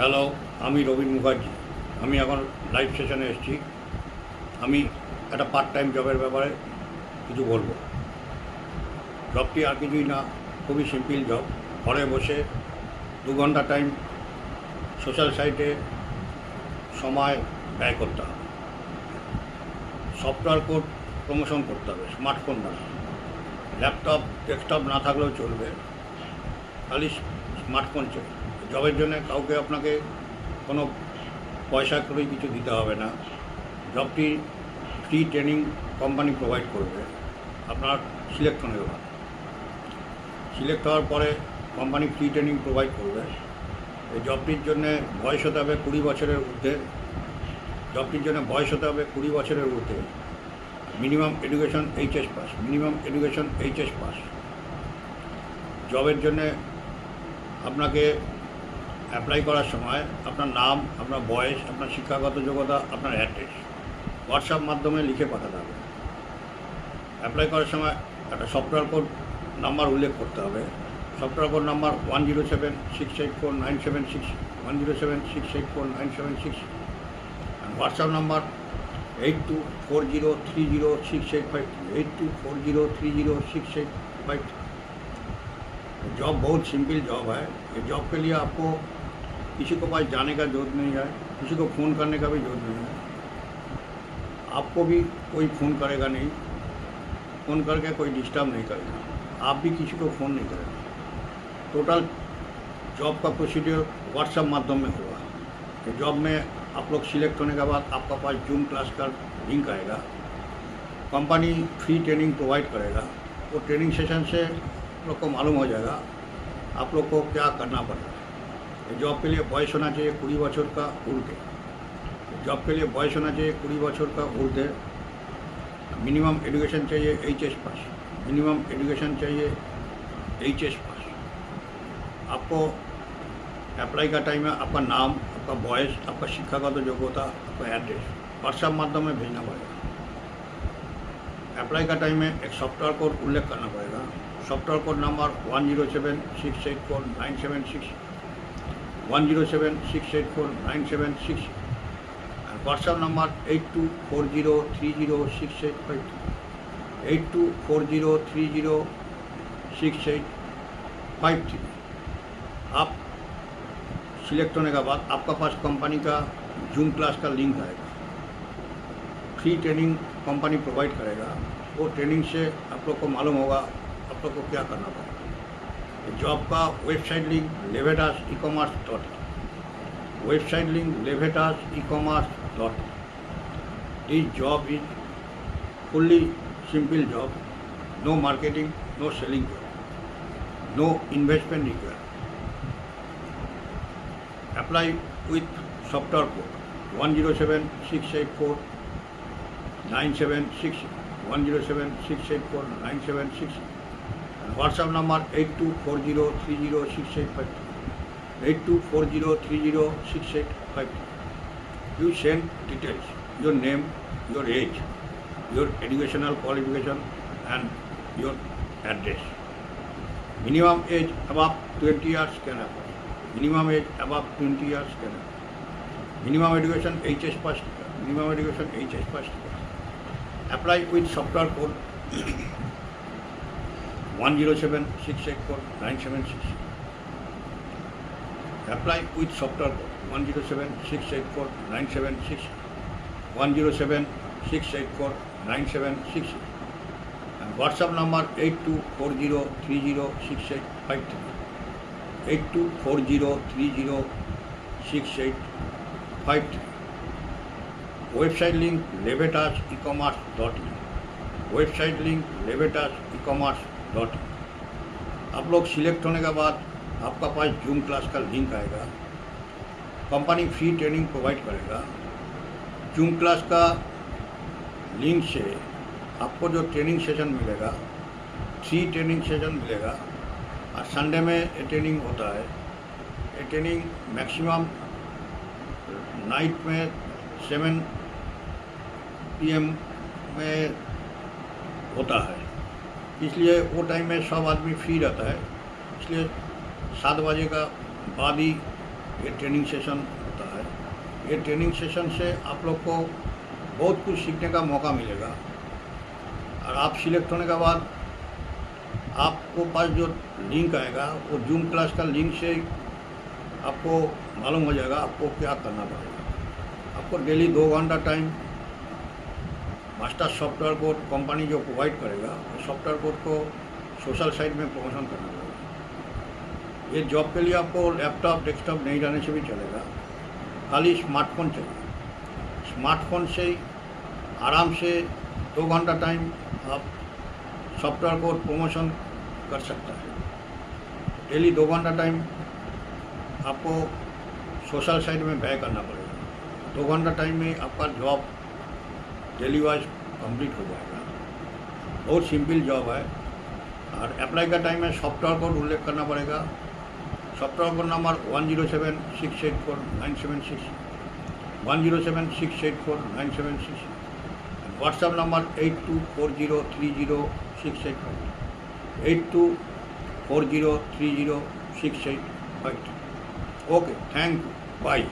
Hello আমি রবীন মুখার্জি আমি এখন লাইভ সেশনে এসেছি আমি একটা পার্ট টাইম জবের ব্যাপারে কিছু বলবো জবটি আর কিছুই না খুবই সিম্পল জব ঘরে বসে দু ঘন্টা টাইম সোশ্যাল সাইটে সময় ব্যয় করতে হবে সফটওয়্যার কোড প্রমোশন করতে হবে স্মার্টফোন দ্বারা ল্যাপটপ ডেস্কটপ না থাকলেও চলবে খালি স্মার্টফোন চলবে জবের জন্য কাউকে আপনাকে কোনো পয়সা করে কিছু দিতে হবে না জবটি ফ্রি ট্রেনিং কোম্পানি প্রোভাইড করবে আপনার সিলেকশন হয়ে সিলেক্ট হওয়ার পরে কোম্পানি ফ্রি ট্রেনিং প্রোভাইড করবে এই জবটির জন্যে বয়স হতে হবে কুড়ি বছরের ঊর্ধ্বে জবটির জন্য বয়স হতে হবে কুড়ি বছরের ঊর্ধ্বে minimum education HS pass minimum education HS pass জবের জন্যে আপনাকে অ্যাপ্লাই করার সময় আপনার নাম আপনার বয়স আপনার শিক্ষাগত যোগ্যতা আপনার অ্যাড্রেস হোয়াটসঅ্যাপ মাধ্যমে লিখে পাঠাতে হবে অ্যাপ্লাই করার সময় একটা সফটওয়্যার কোড নাম্বার উল্লেখ করতে হবে software code number one zero seven six eight four nine seven six one zero seven six eight four nine seven six WhatsApp number eight two four zero three zero six eight five eight two four zero three zero six eight five job बहुत simple job है ये job के लिए आपको किसी को पास जाने का जरूरत नहीं है किसी को फ़ोन करने का भी जरूरत नहीं है आपको भी कोई फ़ोन करेगा नहीं फ़ोन करके कोई डिस्टर्ब नहीं करेगा आप भी किसी को फ़ोन नहीं करेंगे टोटल जॉब का प्रोसीड्योर व्हाट्सएप माध्यम में होगा तो जॉब में आप लोग सिलेक्ट होने के बाद आपका पास जूम क्लास का लिंक आएगा कंपनी फ्री ट्रेनिंग प्रोवाइड करेगा वो ट्रेनिंग सेशन से आप लोग को मालूम हो जाएगा आप लोग को क्या करना पड़ेगा ये जॉब के लिए बॉयस होना चाहिए कुड़ी बछर का उर्धे जॉब के लिए बॉयस होना चाहिए कुड़ी बछर का उर्धे मिनिमम एजुकेशन चाहिए H S pass minimum education चाहिए एच एस पास आपको अप्लाई का टाइम है आपका नाम आपका बॉयस आपका शिक्षागत योग्यता आपका एड्रेस व्हाट्सएप माध्यम में भेजना पड़ेगा अप्लाई का टाइम में एक सॉफ्टवेयर कोड उल्लेख करना पड़ेगा software code number one zero seven six eight four nine seven six zero seven six eight four nine nine six और আর number eight two four zero three zero six eight five two eight two four zero three zero six eight five three आप select होने के बाद आपका पास company का zoom class का लिंक आएगा फ्री ट्रेनिंग कंपनी प्रोवाइड करेगा वो ट्रेनिंग से आप लोग को मालूम होगा आप लोग को क्या करना पड़ेगा पड़ेगा जॉब का website link Levitas e commerce dot website link levitas e-commerce dot this job is fully simple WhatsApp number 8240306852. 8240306852. You send details, your name, your age, your educational qualification and your address. Minimum age above 20 years can apply. Minimum age above 20 years can apply. Minimum education HS first. Minimum education HS first. Apply with software code. One zero seven six eight four nine seven six apply with software one zero seven six eight four nine seven six one zero seven six eight four nine seven six WhatsApp number eight two four zero three zero six eight five three eight two four zero three zero six eight five three website link Levetas e commerce dot in website link Levetas e commerce dot आप लोग select होने के बाद आपका पास zoom class का link आएगा company free training provide करेगा जूम क्लास का लिंक से आपको जो ट्रेनिंग सेशन मिलेगा थ्री ट्रेनिंग सेशन मिलेगा और संडे में ये ट्रेनिंग होता है ये ट्रेनिंग मैक्सिमम नाइट में सेवन पीएम में होता है इसलिए वो टाइम में सब आदमी फ्री रहता है इसलिए सात बजे का बाद ही ये ट्रेनिंग सेशन होता है ये ट्रेनिंग सेशन से आप लोग को बहुत कुछ सीखने का मौका मिलेगा और आप सिलेक्ट होने के बाद आपको पास जो लिंक आएगा वो जूम क्लास का लिंक से आपको मालूम हो जाएगा आपको क्या करना पड़ेगा आपको डेली दो घंटा time master software code company जो प्रोवाइड करेगा उस सॉफ्टवेयर कोड को सोशल साइट में प्रमोशन करना पड़ेगा ये जॉब के लिए आपको लैपटॉप डेस्कटॉप नहीं जाने से भी चलेगा खाली स्मार्टफोन चाहिए स्मार्टफोन से आराम से दो घंटा टाइम आप सॉफ्टवेयर कोड प्रमोशन कर सकता है डेली दो घंटा टाइम आपको सोशल साइड में व्यय करना पड़ेगा दो घंटा टाइम में आपका जॉब डेली वाइज कंप्लीट हो जाएगा बहुत सिंपल जॉब है और अप्लाई का टाइम में सॉफ्टवेयर कोड उल्लेख करना पड़ेगा software code number one zero seven six eight four nine seven six one zero seven six eight four nine seven six WhatsApp number eight two four zero three zero six eight five eight two four zero three zero six eight five okay thank you bye